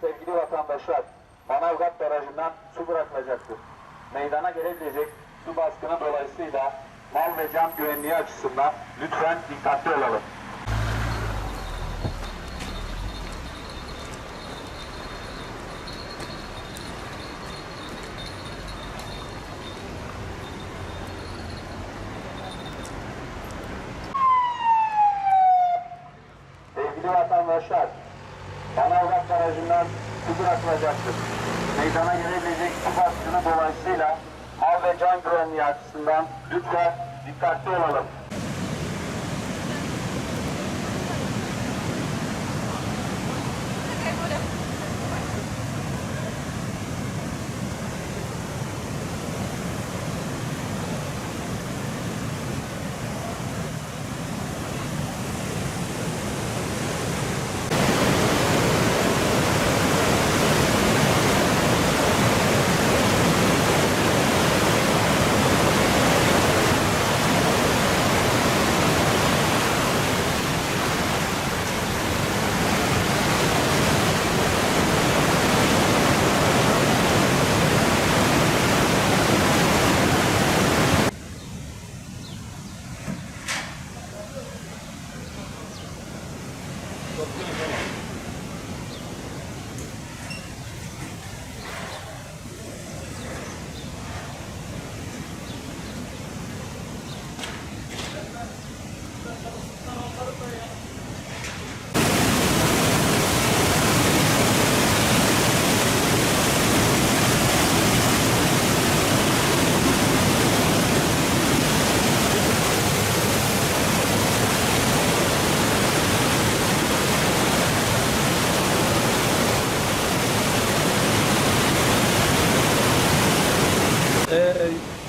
sevgili vatandaşlar Manavgat Barajı'ndan su bırakılacaktır. Meydana gelebilecek su baskını dolayısıyla mal ve can güvenliği açısından lütfen dikkatli olalım. Sevgili vatandaşlar, Manavgat Barajı'ndan su bırakılacaktır. Meydana gelebilecek su baskını dolayısıyla mal ve can güvenliği açısından lütfen dikkatli olalım.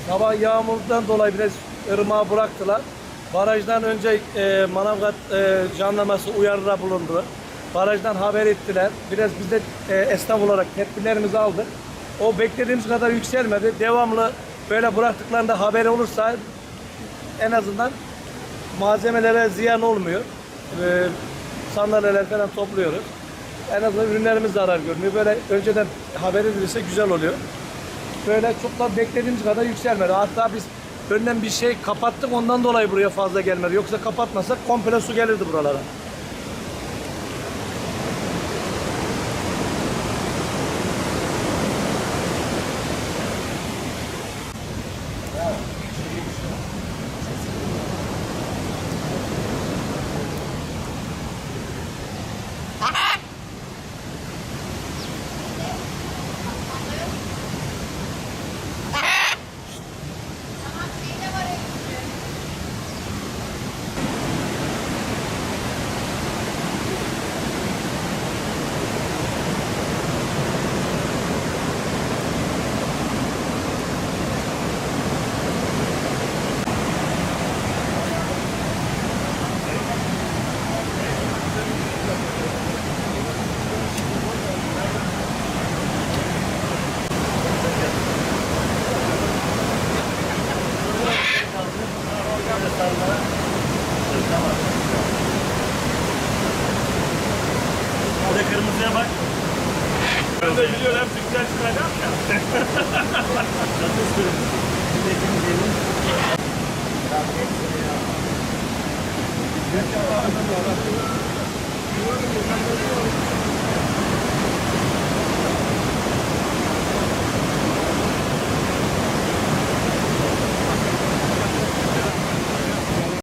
Sabah yağmurdan dolayı biraz ırmağı bıraktılar. Barajdan önce e, Manavgat e, jandarması uyarıda bulundu. Barajdan haber ettiler. Biraz biz de e, esnaf olarak tedbirlerimizi aldık. O beklediğimiz kadar yükselmedi. Devamlı böyle bıraktıklarında haberi olursa en azından malzemelere ziyan olmuyor. Ee, sandalyeler falan topluyoruz. En azından ürünlerimiz zarar görmüyor. Böyle önceden haber edilirse güzel oluyor. Böyle çok da beklediğimiz kadar yükselmedi. Hatta biz önden bir şey kapattık ondan dolayı buraya fazla gelmedi. Yoksa kapatmasak komple su gelirdi buralara. Ben de biliyorum hep güzel çıkacağım ya.